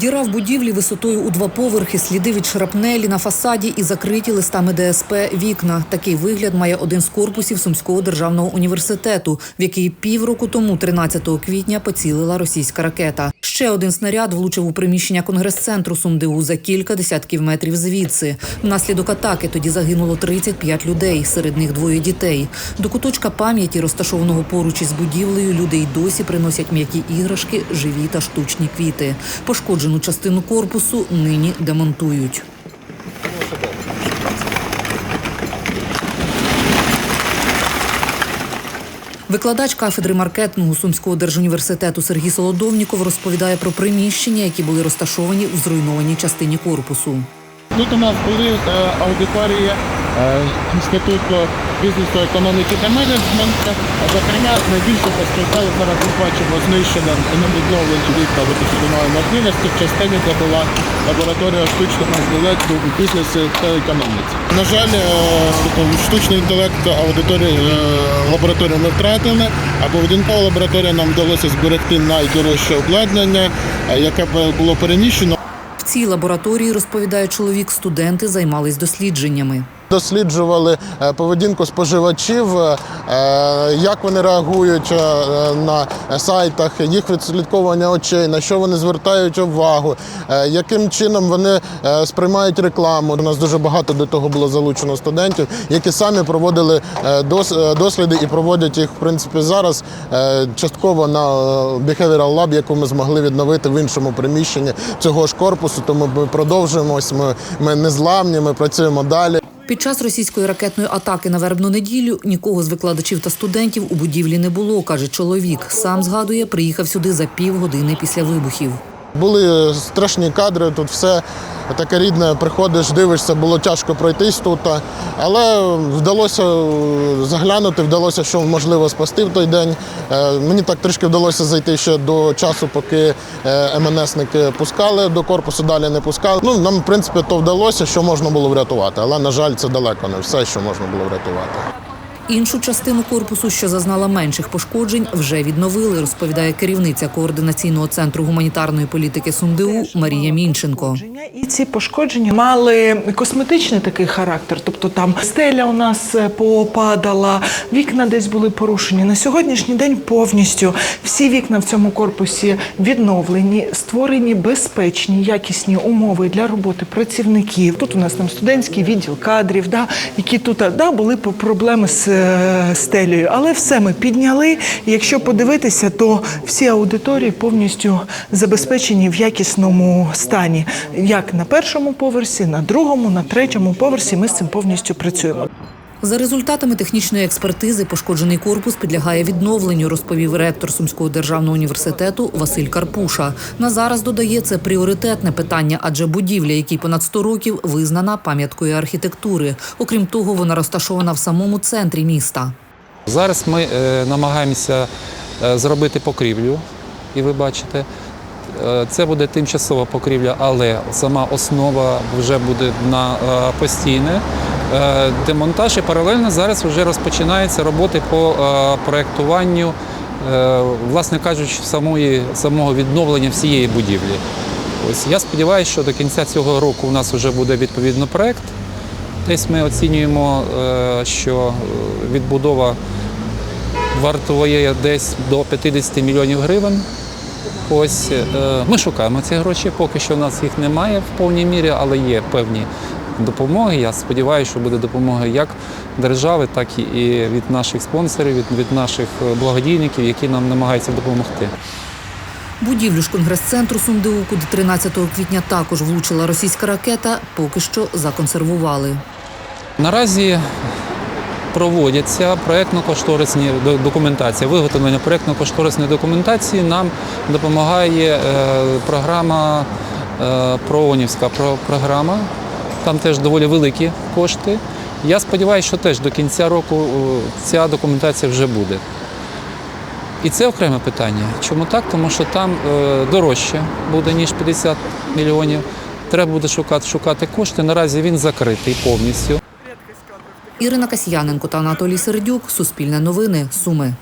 Діра в будівлі висотою у два поверхи, сліди від шрапнелі на фасаді і закриті листами ДСП вікна. Такий вигляд має один з корпусів Сумського державного університету, в який півроку тому, 13 квітня, поцілила російська ракета. Ще один снаряд влучив у приміщення конгрес-центру СумДУ за кілька десятків метрів звідси. Внаслідок атаки тоді загинуло 35 людей, серед них двоє дітей. До куточка пам'яті, розташованого поруч із будівлею, люди й досі приносять м'які іграшки, живі та штучні квіти. Пошкоджену частину корпусу нині демонтують. Викладач кафедри маркетингу Сумського держуніверситету Сергій Солодовніков розповідає про приміщення, які були розташовані в зруйнованій частині корпусу. Тут у нас були е, аудиторії Інституту бізнесу, економіки та менеджменту. Зокрема, найбільше постраждали зараз ми бачимо знищення на відновлені вікна випускної можливості. В частині це була лабораторія штучного інтелекту у бізнесі та економіці. На жаль, е, штучний інтелект аудиторії е, лабораторію ми втратили, а поведінкова лабораторія нам вдалося зберегти найдорожче обладнання, е, яке було переміщено. В цій лабораторії, розповідає чоловік, студенти займались дослідженнями. Досліджували е, поведінку споживачів, е, як вони реагують е, на сайтах, їх відслідковування очей, на що вони звертають увагу, е, яким чином вони е, сприймають рекламу. У нас дуже багато до того було залучено студентів, які самі проводили е, дос- е, досліди і проводять їх в принципі зараз е, частково на е, Behavioral Lab, яку ми змогли відновити в іншому приміщенні цього ж корпусу. Тому ми продовжуємо. Ми, ми не зламні, ми працюємо далі. Під час російської ракетної атаки на вербну неділю нікого з викладачів та студентів у будівлі не було, каже чоловік. Сам згадує, приїхав сюди за півгодини після вибухів. Були страшні кадри, тут все таке рідне, приходиш, дивишся, було тяжко пройтись тут. Але вдалося заглянути, вдалося, що можливо спасти в той день. Е, Мені так трішки вдалося зайти ще до часу, поки е, МНСники пускали до корпусу, далі не пускали. Ну, нам, в принципі, то вдалося, що можна було врятувати. Але, на жаль, це далеко не все, що можна було врятувати. Іншу частину корпусу, що зазнала менших пошкоджень, вже відновили, розповідає керівниця координаційного центру гуманітарної політики СумДУ Марія Мінченко. І ці пошкодження мали косметичний такий характер, тобто там стеля у нас е, попадала, вікна десь були порушені. На сьогоднішній день повністю всі вікна в цьому корпусі відновлені, створені безпечні, якісні умови для роботи працівників. Тут у нас там студентський відділ кадрів, да, які тут да, були по- проблеми з е, стелею. Але все ми підняли. Якщо подивитися, то всі аудиторії повністю забезпечені в якісному стані. Як на першому поверсі, на другому, на третьому поверсі ми з цим повністю працюємо. За результатами технічної експертизи, пошкоджений корпус підлягає відновленню, розповів ректор Сумського державного університету Василь Карпуша. На зараз додає це пріоритетне питання, адже будівля, якій понад 100 років, визнана пам'яткою архітектури. Окрім того, вона розташована в самому центрі міста. Зараз ми е, намагаємося е, зробити покрівлю, і ви бачите, е, це буде тимчасова покрівля, але сама основа вже буде на постійне. Е, Демонтаж і паралельно зараз вже розпочинаються роботи по е, проєктуванню, е, власне кажучи, самої, самого відновлення всієї будівлі. Ось я сподіваюся, що до кінця цього року у нас вже буде відповідно проєкт. Десь ми оцінюємо, що відбудова вартує десь до 50 мільйонів гривень. Ось ми шукаємо ці гроші. Поки що в нас їх немає в повній мірі, але є певні допомоги. Я сподіваюся, що буде допомога як держави, так і від наших спонсорів, від, від наших е, благодійників, які нам намагаються допомогти. Будівлю ж конгрес-центру СумДУ, куди 13 квітня також влучила російська ракета, поки що законсервували. Наразі проводяться проєктно-кошторисні документації. Виготовлення проєктно-кошторисної документації нам допомагає е, програма е, проонівська програма. Там теж доволі великі кошти. Я сподіваюся, що теж до кінця року е, ця документація вже буде. І це окреме питання. Чому так? Тому що там е, дорожче буде, ніж 50 мільйонів. Треба буде шукати, шукати кошти. Наразі він закритий повністю. Ірина Касьяненко та Анатолій Сердюк. Суспільне новини. Суми.